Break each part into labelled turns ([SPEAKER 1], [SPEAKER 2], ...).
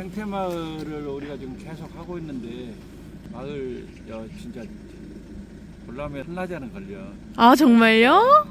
[SPEAKER 1] 생태마을을 우리가 지금 계속 하고 있는데 마을 야, 진짜 볼라면 한낮에는 걸려.
[SPEAKER 2] 아 정말요?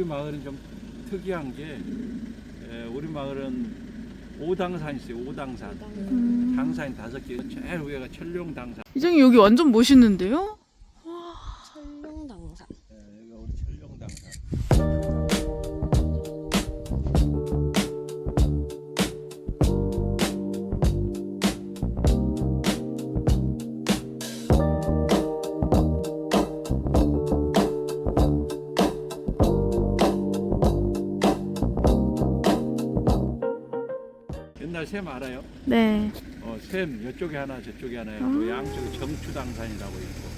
[SPEAKER 1] 우리 마을은 좀 특이한 게 에, 우리 마을은 오당산 있어요. 오당산.
[SPEAKER 2] 음.
[SPEAKER 1] 당산이 다섯 개. 제일 위에가 철룡 당산.
[SPEAKER 2] 이장님 여기 완전 멋있는데요?
[SPEAKER 1] 샘 알아요?
[SPEAKER 2] 네.
[SPEAKER 1] 어, 샘 이쪽에 하나 저쪽에 하나 있고 양쪽에 정추당산이라고 있고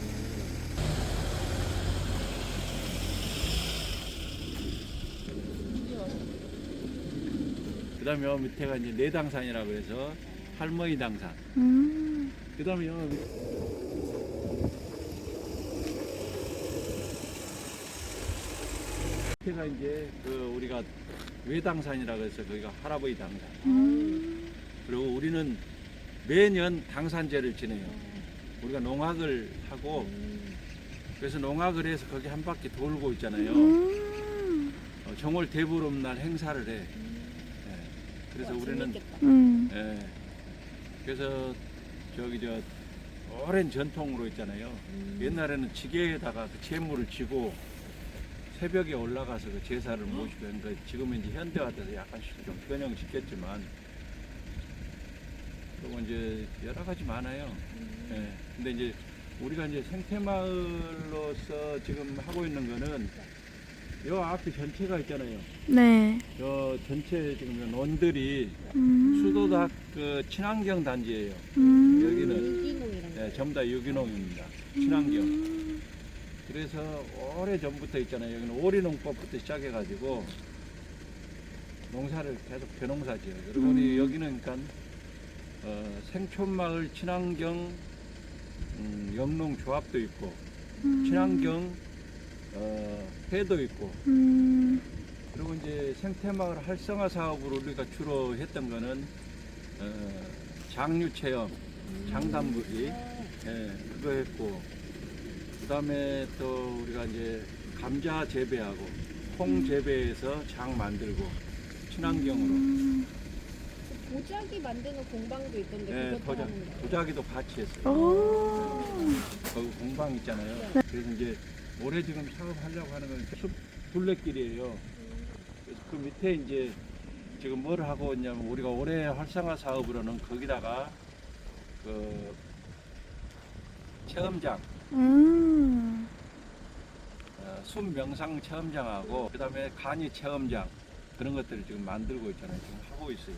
[SPEAKER 1] 그 다음에 요 밑에가 이제 내당산이라고 해서 할머니 당산
[SPEAKER 2] 음.
[SPEAKER 1] 그 다음에 요 밑에가 이제 그 우리가 외당산이라고 해서 거기가 할아버지 당산
[SPEAKER 2] 음.
[SPEAKER 1] 그리고 우리는 매년 당산제를 지내요. 우리가 농악을 하고 그래서 농악을 해서 거기 한 바퀴 돌고 있잖아요.
[SPEAKER 2] 음.
[SPEAKER 1] 어, 정월 대보름 날 행사를 해. 예. 그래서 우리는.
[SPEAKER 2] 음.
[SPEAKER 1] 예. 그래서 저기 저 오랜 전통으로 있잖아요.
[SPEAKER 3] 음.
[SPEAKER 1] 옛날에는 지게에다가 그 재물을 지고 새벽에 올라가서 그 제사를 모시고 했는데 그 지금은 이제 현대화돼서 약간씩 좀 변형시켰지만 그리고 이제 여러 가지 많아요. 예. 근데 이제 우리가 이제 생태마을로서 지금 하고 있는 거는 요 앞에 전체가 있잖아요.
[SPEAKER 2] 네.
[SPEAKER 1] 저 전체 지금 요 논들이
[SPEAKER 2] 음.
[SPEAKER 1] 수도닥 그 친환경 단지예요.
[SPEAKER 2] 음.
[SPEAKER 1] 여기는
[SPEAKER 3] 유기농이란
[SPEAKER 1] 예, 전부 다 유기농입니다. 친환경. 그래서 오래 전부터 있잖아요. 여기는 오리농법부터 시작해가지고 농사를 계속 벼농사지요. 그리고 우리 여기는 그러니까 어, 생촌마을 친환경 음, 영농조합도 있고 친환경 어, 회도 있고.
[SPEAKER 2] 음.
[SPEAKER 1] 그리고 이제 생태마을 활성화 사업으로 우리가 주로 했던 거는 어, 장류 체험, 장단부기 예, 그거 했고. 그다음에 또 우리가 이제 감자 재배하고 콩 재배해서 장 만들고 친환경으로.
[SPEAKER 2] 음.
[SPEAKER 3] 도자기 만드는 공방도 있던데
[SPEAKER 1] 예,
[SPEAKER 3] 그것도
[SPEAKER 1] 도자,
[SPEAKER 3] 하는 거예요?
[SPEAKER 1] 도자기도 같이 했어요.
[SPEAKER 2] 오.
[SPEAKER 1] 거기 공방 있잖아요. 그래서 이제 올해 지금 사업하려고 하는 건 숲 둘레길이에요. 그래서 그 밑에 이제 지금 뭘 하고 있냐면 우리가 올해 활성화 사업으로는 거기다가 그 체험장,
[SPEAKER 2] 음.
[SPEAKER 1] 어, 숲 명상 체험장하고 그다음에 간이 체험장 그런 것들을 지금 만들고 있잖아요. 지금 하고 있어요.